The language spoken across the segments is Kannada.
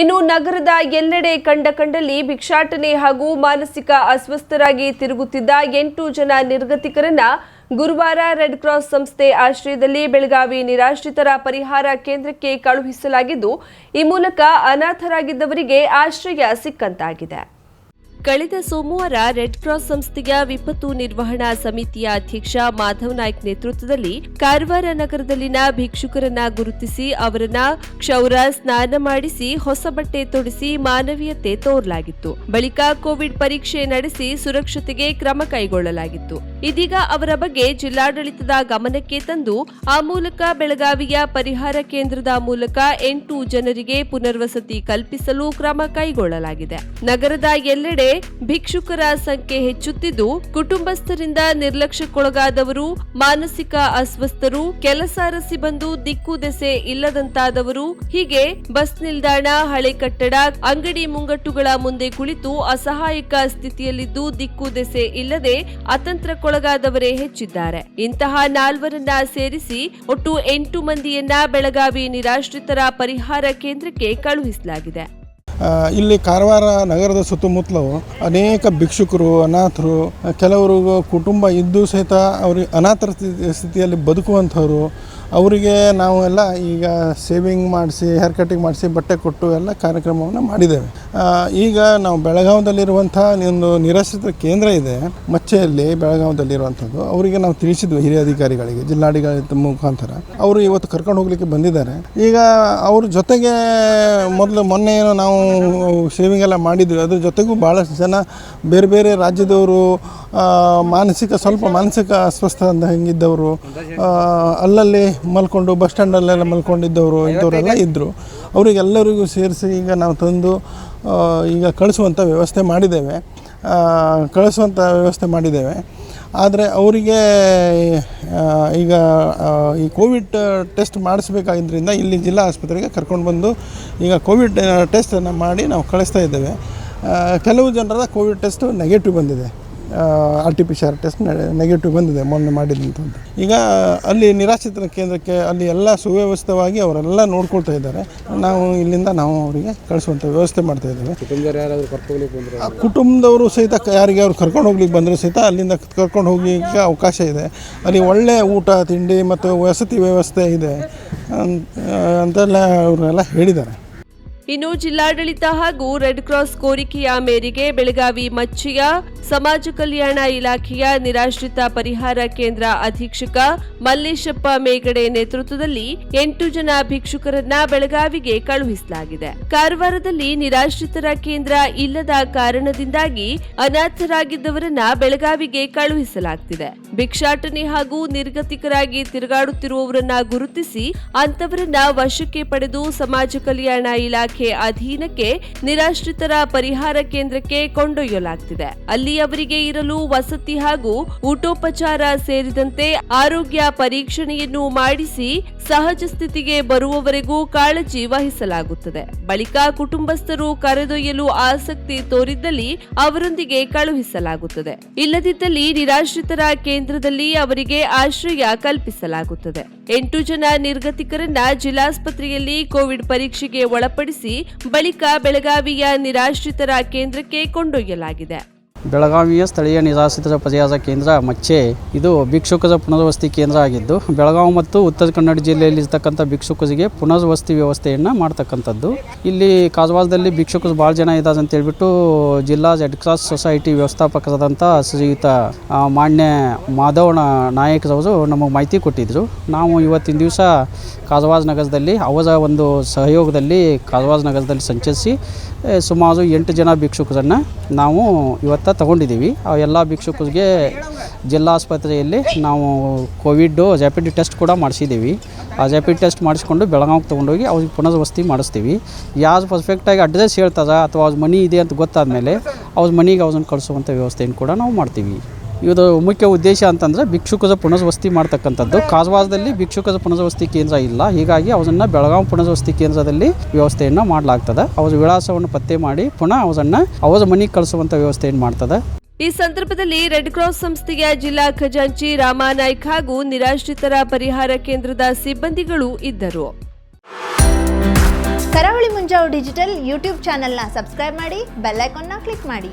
ಇನ್ನು ನಗರದ ಎಲ್ಲೆಡೆ ಕಂಡ ಕಂಡಲ್ಲಿ ಭಿಕ್ಷಾಟನೆ ಹಾಗೂ ಮಾನಸಿಕ ಅಸ್ವಸ್ಥರಾಗಿ ತಿರುಗುತ್ತಿದ್ದ ಎಂಟು ಜನ ನಿರ್ಗತಿಕರನ್ನ ಗುರುವಾರ ರೆಡ್ ಕ್ರಾಸ್ ಸಂಸ್ಥೆ ಆಶ್ರಯದಲ್ಲಿ ಬೆಳಗಾವಿ ನಿರಾಶ್ರಿತರ ಪರಿಹಾರ ಕೇಂದ್ರಕ್ಕೆ ಕಳುಹಿಸಲಾಗಿದ್ದು, ಈ ಮೂಲಕ ಅನಾಥರಾಗಿದ್ದವರಿಗೆ ಆಶ್ರಯ ಸಿಕ್ಕಂತಾಗಿದೆ. ಕಳೆದ ಸೋಮವಾರ ರೆಡ್ ಕ್ರಾಸ್ ಸಂಸ್ಥೆಯ ವಿಪತ್ತು ನಿರ್ವಹಣಾ ಸಮಿತಿಯ ಅಧ್ಯಕ್ಷ ಮಾಧವ್ ನಾಯ್ಕ್ ನೇತೃತ್ವದಲ್ಲಿ ಕಾರವಾರ ನಗರದಲ್ಲಿನ ಭಿಕ್ಷುಕರನ್ನ ಗುರುತಿಸಿ ಅವರನ್ನ ಕ್ಷೌರ ಸ್ನಾನ ಮಾಡಿಸಿ ಹೊಸ ಬಟ್ಟೆ ತೊಡಿಸಿ ಮಾನವೀಯತೆ ತೋರಲಾಗಿತ್ತು. ಬಳಿಕ ಕೋವಿಡ್ ಪರೀಕ್ಷೆ ನಡೆಸಿ ಸುರಕ್ಷತೆಗೆ ಕ್ರಮ ಕೈಗೊಳ್ಳಲಾಗಿತ್ತು. ಇದೀಗ ಅವರ ಬಗ್ಗೆ ಜಿಲ್ಲಾಡಳಿತದ ಗಮನಕ್ಕೆ ತಂದು ಆ ಮೂಲಕ ಬೆಳಗಾವಿಯ ಪರಿಹಾರ ಕೇಂದ್ರದ ಮೂಲಕ ಎಂಟು ಜನರಿಗೆ ಪುನರ್ವಸತಿ ಕಲ್ಪಿಸಲು ಕ್ರಮ ಕೈಗೊಳ್ಳಲಾಗಿದೆ. ನಗರದ ಎಲ್ಲೆಡೆ ಭಿಕ್ಷುಕರ ಸಂಖ್ಯೆ ಹೆಚ್ಚುತ್ತಿದ್ದು, ಕುಟುಂಬಸ್ಥರಿಂದ ನಿರ್ಲಕ್ಷ್ಯಕ್ಕೊಳಗಾದವರು, ಮಾನಸಿಕ ಅಸ್ವಸ್ಥರು, ಕೆಲಸ ಅರಸಿ ಬಂದು ದಿಕ್ಕು ದೆಸೆ ಇಲ್ಲದಂತಾದವರು, ಹೀಗೆ ಬಸ್ ನಿಲ್ದಾಣ, ಹಳೆ ಕಟ್ಟಡ, ಅಂಗಡಿ ಮುಂಗಟ್ಟುಗಳ ಮುಂದೆ ಕುಳಿತು ಅಸಹಾಯಕ ಸ್ಥಿತಿಯಲ್ಲಿದ್ದು ದಿಕ್ಕು ದೆಸೆ ಇಲ್ಲದೆ ಅತಂತ್ರಕ್ಕೊಳಗಾದವರೇ ಹೆಚ್ಚಿದ್ದಾರೆ. ಇಂತಹ ನಾಲ್ವರನ್ನ ಸೇರಿಸಿ ಒಟ್ಟು ಎಂಟು ಮಂದಿಯನ್ನ ಬೆಳಗಾವಿ ನಿರಾಶ್ರಿತರ ಪರಿಹಾರ ಕೇಂದ್ರಕ್ಕೆ ಕಳುಹಿಸಲಾಗಿದೆ. ಇಲ್ಲಿ ಕಾರವಾರ ನಗರದ ಸುತ್ತಮುತ್ತಲು ಅನೇಕ ಭಿಕ್ಷುಕರು, ಅನಾಥರು, ಕೆಲವರು ಕುಟುಂಬ ಇದ್ದು ಸಹಿತ ಅವ್ರಿಗೆ ಸ್ಥಿತಿ- ಸ್ಥಿತಿಯಲ್ಲಿ ಬದುಕುವಂಥವ್ರು ಅವರಿಗೆ ನಾವು ಎಲ್ಲ ಈಗ ಸೇವಿಂಗ್ ಮಾಡಿಸಿ ಹೇರ್ ಕಟಿಂಗ್ ಮಾಡಿಸಿ, ಬಟ್ಟೆ ಕೊಟ್ಟು ಎಲ್ಲ ಕಾರ್ಯಕ್ರಮವನ್ನು ಮಾಡಿದ್ದೇವೆ. ಈಗ ನಾವು ಬೆಳಗಾವದಲ್ಲಿರುವಂಥ ಒಂದು ನಿರಾಶ್ರಿತ ಕೇಂದ್ರ ಇದೆ, ಮಚ್ಚೆಯಲ್ಲಿ ಬೆಳಗಾವದಲ್ಲಿರುವಂಥದ್ದು. ಅವರಿಗೆ ನಾವು ತಿಳಿಸಿದ್ವಿ ಹಿರಿಯ ಅಧಿಕಾರಿಗಳಿಗೆ ಜಿಲ್ಲಾಧಿಕಾರಿ ಮುಖಾಂತರ. ಅವರು ಇವತ್ತು ಕರ್ಕೊಂಡು ಹೋಗ್ಲಿಕ್ಕೆ ಬಂದಿದ್ದಾರೆ. ಈಗ ಅವ್ರ ಜೊತೆಗೆ ಮೊದಲು ಮೊನ್ನೆ ಏನು ನಾವು ಸೇವಿಂಗ್ ಎಲ್ಲ ಮಾಡಿದ್ವಿ. ಅದ್ರ ಜೊತೆಗೂ ಭಾಳಷ್ಟು ಜನ ಬೇರೆ ಬೇರೆ ರಾಜ್ಯದವರು ಮಾನಸಿಕ, ಸ್ವಲ್ಪ ಮಾನಸಿಕ ಅಸ್ವಸ್ಥ ಅಂತ ಹೆಂಗಿದ್ದವರು ಅಲ್ಲಲ್ಲಿ ಮಲ್ಕೊಂಡು ಬಸ್ ಸ್ಟ್ಯಾಂಡಲ್ಲೆಲ್ಲ ಮಲ್ಕೊಂಡಿದ್ದವರು ಇಂಥವರೆಲ್ಲ ಇದ್ದರು ಅವರಿಗೆಲ್ಲರಿಗೂ ಸೇರಿಸಿ ಈಗ ನಾವು ತಂದು ಈಗ ಕಳಿಸುವಂಥ ವ್ಯವಸ್ಥೆ ಮಾಡಿದ್ದೇವೆ. ಕಳಿಸುವಂಥ ವ್ಯವಸ್ಥೆ ಮಾಡಿದ್ದೇವೆ. ಆದರೆ ಅವರಿಗೆ ಈಗ ಈ ಕೋವಿಡ್ ಟೆಸ್ಟ್ ಮಾಡಿಸ್ಬೇಕಾಗಿದ್ದರಿಂದ ಇಲ್ಲಿ ಜಿಲ್ಲಾ ಆಸ್ಪತ್ರೆಗೆ ಕರ್ಕೊಂಡು ಬಂದು ಈಗ ಕೋವಿಡ್ ಟೆಸ್ಟನ್ನು ಮಾಡಿ ನಾವು ಕಳಿಸ್ತಾ ಇದ್ದೇವೆ. ಕೆಲವು ಜನರ ಕೋವಿಡ್ ಟೆಸ್ಟು ನೆಗೆಟಿವ್ ಬಂದಿದೆ. R T P C R test negative ಬಂದಿದೆ ಮೊನ್ನೆ ಮಾಡಿದಂಥದ್ದು ಈಗ ಅಲ್ಲಿ ನಿರಾಶ್ರಿತರ ಕೇಂದ್ರಕ್ಕೆ ಅಲ್ಲಿ ಎಲ್ಲ ಸುವ್ಯವಸ್ಥಿತವಾಗಿ ಅವರೆಲ್ಲ ನೋಡ್ಕೊಳ್ತಾ ಇದ್ದಾರೆ. ನಾವು ಇಲ್ಲಿಂದ ನಾವು ಅವರಿಗೆ ಕಳಿಸುವಂಥ ವ್ಯವಸ್ಥೆ ಮಾಡ್ತಾ ಇದ್ದೇವೆ. ಕುಟುಂಬದವ್ರು ಯಾರಾದರೂ ಕರ್ಕೋಗ್ಲಿಕ್ಕೆ ಬಂದ್ರೆ ಆ ಕುಟುಂಬದವರು ಸಹಿತ ಕ- ಯಾರಿಗೆ ಅವ್ರು ಕರ್ಕೊಂಡು ಹೋಗ್ಲಿಕ್ಕೆ ಬಂದರೂ ಸಹಿತ ಅಲ್ಲಿಂದ ಕರ್ಕೊಂಡು ಹೋಗ್ಲಿಕ್ಕೆ ಅವಕಾಶ ಇದೆ. ಅಲ್ಲಿ ಒಳ್ಳೆಯ ಊಟ ತಿಂಡಿ ಮತ್ತು ವಸತಿ ವ್ಯವಸ್ಥೆ ಇದೆ ಅಂತ- ಅಂತೆಲ್ಲ ಅವರೆಲ್ಲ ಹೇಳಿದ್ದಾರೆ. ಇನ್ನು ಜಿಲ್ಲಾಡಳಿತ ಹಾಗೂ ರೆಡ್ ಕ್ರಾಸ್ ಕೋರಿಕೆಯ ಮೇರೆಗೆ ಬೆಳಗಾವಿ ಮಚ್ಚಿಯ ಸಮಾಜ ಕಲ್ಯಾಣ ಇಲಾಖೆಯ ನಿರಾಶ್ರಿತ ಪರಿಹಾರ ಕೇಂದ್ರ ಅಧೀಕ್ಷಕ ಮಲ್ಲೇಶಪ್ಪ ಮೇಗಡೆ ನೇತೃತ್ವದಲ್ಲಿ ಎಂಟು ಜನ ಭಿಕ್ಷುಕರನ್ನ ಬೆಳಗಾವಿಗೆ ಕಳುಹಿಸಲಾಗಿದೆ. ಕಾರವಾರದಲ್ಲಿ ನಿರಾಶ್ರಿತರ ಕೇಂದ್ರ ಇಲ್ಲದ ಕಾರಣದಿಂದಾಗಿ ಅನಾಥರಾಗಿದ್ದವರನ್ನ ಬೆಳಗಾವಿಗೆ ಕಳುಹಿಸಲಾಗ್ತಿದೆ. ಭಿಕ್ಷಾಟನೆ ಹಾಗೂ ನಿರ್ಗತಿಕರಾಗಿ ತಿರುಗಾಡುತ್ತಿರುವವರನ್ನ ಗುರುತಿಸಿ ಅಂತವರನ್ನ ವಶಕ್ಕೆ ಪಡೆದು ಸಮಾಜ ಕಲ್ಯಾಣ ಇಲಾಖೆ ಅಧೀನಕ್ಕೆ ನಿರಾಶ್ರಿತರ ಪರಿಹಾರ ಕೇಂದ್ರಕ್ಕೆ ಕೊಂಡೊಯ್ಯಲಾಗ್ತಿದೆ. ಅಲ್ಲಿ ಅವರಿಗೆ ಇರಲು ವಸತಿ ಹಾಗೂ ಊಟೋಪಚಾರ ಸೇರಿದಂತೆ ಆರೋಗ್ಯ ಪರೀಕ್ಷಣೆಯನ್ನು ಮಾಡಿಸಿ ಸಹಜ ಸ್ಥಿತಿಗೆ ಬರುವವರೆಗೂ ಕಾಳಜಿ ವಹಿಸಲಾಗುತ್ತದೆ. ಬಳಿಕ ಕುಟುಂಬಸ್ಥರು ಕರೆದೊಯ್ಯಲು ಆಸಕ್ತಿ ತೋರಿದ್ದಲ್ಲಿ ಅವರೊಂದಿಗೆ ಕಳುಹಿಸಲಾಗುತ್ತದೆ. ಇಲ್ಲದಿದ್ದಲ್ಲಿ ನಿರಾಶ್ರಿತರ ಕೇಂದ್ರದಲ್ಲಿ ಅವರಿಗೆ ಆಶ್ರಯ ಕಲ್ಪಿಸಲಾಗುತ್ತದೆ. ಎಂಟು ಜನ ನಿರ್ಗತಿಕರನ್ನ ಜಿಲ್ಲಾಸ್ಪತ್ರೆಯಲ್ಲಿ ಕೋವಿಡ್ ಪರೀಕ್ಷೆಗೆ ಒಳಪಡಿಸಿ ಬಳಿಕ ಬೆಳಗಾವಿಯ ನಿರಾಶ್ರಿತರ ಕೇಂದ್ರಕ್ಕೆ ಕೊಂಡೊಯ್ಯಲಾಗಿದೆ. ಬೆಳಗಾವಿಯ ಸ್ಥಳೀಯ ನಿರಾಶ್ರಿತರ ಪರಿಹಾರ ಕೇಂದ್ರ ಮಚ್ಚೆ. ಇದು ಭಿಕ್ಷುಕರ ಪುನರ್ವಸತಿ ಕೇಂದ್ರ ಆಗಿದ್ದು, ಬೆಳಗಾವಿ ಮತ್ತು ಉತ್ತರ ಕನ್ನಡ ಜಿಲ್ಲೆಯಲ್ಲಿ ಜಿಲ್ಲೆಯಲ್ಲಿರ್ತಕ್ಕಂಥ ಭಿಕ್ಷುಕರಿಗೆ ಪುನರ್ವಸತಿ ವ್ಯವಸ್ಥೆಯನ್ನು ಮಾಡ್ತಕ್ಕಂಥದ್ದು. ಇಲ್ಲಿ ಕಾರವಾರದಲ್ಲಿ ಭಿಕ್ಷುಕರು ಭಾಳ ಜನ ಇದ್ದಾರೆ ಅಂತ ಹೇಳ್ಬಿಟ್ಟು ಜಿಲ್ಲಾ ರೆಡ್ ಕ್ರಾಸ್ ಸೊಸೈಟಿ ವ್ಯವಸ್ಥಾಪಕರಾದಂಥ ಶ್ರೀಯುತ ಮಾನ್ಯ ಮಾಧವನ ನಾಯಕರವರು ನಮಗೆ ಮಾಹಿತಿ ಕೊಟ್ಟಿದ್ದರು ನಾವು ಇವತ್ತಿನ ದಿವಸ ಕಾರವಾರ ನಗರದಲ್ಲಿ ಅವರ ಒಂದು ಸಹಯೋಗದಲ್ಲಿ ಕಾರವಾರ ನಗರದಲ್ಲಿ ಸಂಚರಿಸಿ ಸುಮಾರು ಎಂಟು ಜನ ಭಿಕ್ಷುಕರನ್ನು ನಾವು ಇವತ್ತು ತಗೊಂಡಿದ್ದೀವಿ. ಆ ಎಲ್ಲ ಭಿಕ್ಷುಕರಿಗೆ ಜಿಲ್ಲಾಸ್ಪತ್ರೆಯಲ್ಲಿ ನಾವು ಕೋವಿಡ್ಡು ರ್ಯಾಪಿಡ್ ಟೆಸ್ಟ್ ಕೂಡ ಮಾಡಿಸಿದ್ದೀವಿ. ಆ ರ್ಯಾಪಿಡ್ ಟೆಸ್ಟ್ ಮಾಡಿಸ್ಕೊಂಡು ಬೆಳಗಾವಿಗೆ ತೊಗೊಂಡೋಗಿ ಅವ್ರಿಗೆ ಪುನರ್ವಸತಿ ಮಾಡಿಸ್ತೀವಿ. ಯಾರು ಪರ್ಫೆಕ್ಟಾಗಿ ಅಡ್ರೆಸ್ ಹೇಳ್ತಾರಾ ಅಥವಾ ಅವ್ರ ಮನಿ ಇದೆ ಅಂತ ಗೊತ್ತಾದ ಮೇಲೆ ಅವ್ರ ಮನೆಗೆ ಅವ್ರನ್ನ ಕಳಿಸುವಂಥ ವ್ಯವಸ್ಥೆಯನ್ನು ಕೂಡ ನಾವು ಮಾಡ್ತೀವಿ. ಇದು ಮುಖ್ಯ ಉದ್ದೇಶ ಅಂತಂದರೆ ಭಿಕ್ಷುಕದ ಪುನರ್ವಸತಿ ಮಾಡ್ತಕ್ಕಂಥದ್ದು. ಕಾಸವಾಸದಲ್ಲಿ ಭಿಕ್ಷುಕದ ಪುನರ್ವಸತಿ ಕೇಂದ್ರ ಇಲ್ಲ. ಹೀಗಾಗಿ ಅವರನ್ನು ಬೆಳಗಾವಿ ಪುನರ್ವಸತಿ ಕೇಂದ್ರದಲ್ಲಿ ವ್ಯವಸ್ಥೆಯನ್ನು ಮಾಡಲಾಗ್ತದೆ. ಅವರ ವಿಳಾಸವನ್ನು ಪತ್ತೆ ಮಾಡಿ ಪುನಃ ಅವರನ್ನು ಅವರ ಮನೆಗೆ ಕಳಿಸುವಂಥ ವ್ಯವಸ್ಥೆಯನ್ನು ಮಾಡ್ತದೆ. ಈ ಸಂದರ್ಭದಲ್ಲಿ ರೆಡ್ ಕ್ರಾಸ್ ಸಂಸ್ಥೆಯ ಜಿಲ್ಲಾ ಖಜಾಂಚಿ ರಾಮಾನಾಯ್ಕ್ ಹಾಗೂ ನಿರಾಶ್ರಿತರ ಪರಿಹಾರ ಕೇಂದ್ರದ ಸಿಬ್ಬಂದಿಗಳು ಇದ್ದರು. ಕರಾವಳಿ ಮುಂಜಾವು ಡಿಜಿಟಲ್ ಯೂಟ್ಯೂಬ್ ಚಾನೆಲ್ನ ಸಬ್ಸ್ಕ್ರೈಬ್ ಮಾಡಿ ಬೆಲ್ ಐಕಾನ್ನ ಕ್ಲಿಕ್ ಮಾಡಿ.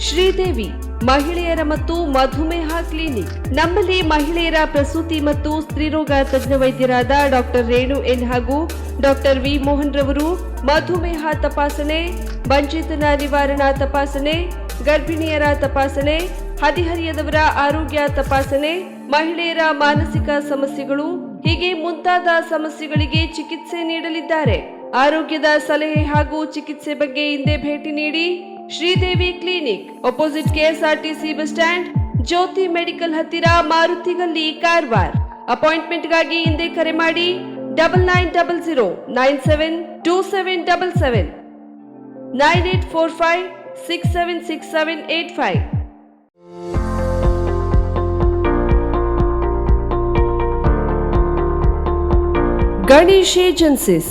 ಶ್ರೀದೇವಿ, ಮಹಿಳೆಯರ ಮತ್ತು ಮಧುಮೇಹ ಕ್ಲಿನಿಕ್. ನಮ್ಮಲ್ಲಿ ಮಹಿಳೆಯರ ಪ್ರಸೂತಿ ಮತ್ತು ಸ್ತ್ರೀರೋಗ ತಜ್ಞ ವೈದ್ಯರಾದ ಡಾಕ್ಟರ್ ರೇಣು ಎನ್ ಹಾಗೂ ಡಾಕ್ಟರ್ ವಿ ಮೋಹನ್ ರವರು ಮಧುಮೇಹ ತಪಾಸಣೆ, ಬಂಚಿತನ ನಿವಾರಣಾ ತಪಾಸಣೆ, ಗರ್ಭಿಣಿಯರ ತಪಾಸಣೆ, ಹದಿಹರಿಯದವರ ಆರೋಗ್ಯ ತಪಾಸಣೆ, ಮಹಿಳೆಯರ ಮಾನಸಿಕ ಸಮಸ್ಯೆಗಳು, ಹೀಗೆ ಮುಂತಾದ ಸಮಸ್ಯೆಗಳಿಗೆ ಚಿಕಿತ್ಸೆ ನೀಡಲಿದ್ದಾರೆ. ಆರೋಗ್ಯದ ಸಲಹೆ ಹಾಗೂ ಚಿಕಿತ್ಸೆ ಬಗ್ಗೆ ಹಿಂದೆ ಭೇಟಿ ನೀಡಿ Sridevi clinic opposite KSRTC bus stand Jyothi medical ಹತ್ತಿರ ಮಾರುತಿಗಲ್ಲಿ ಕಾರವಾರ. ಅಪಾಯಿಂಟ್ಮೆಂಟ್ಗಾಗಿ ಹಿಂದೆ ಕರೆ ಮಾಡಿ double nine double zero nine seven two seven double seven nine eight four five six seven six seven eight five Ganesh agencies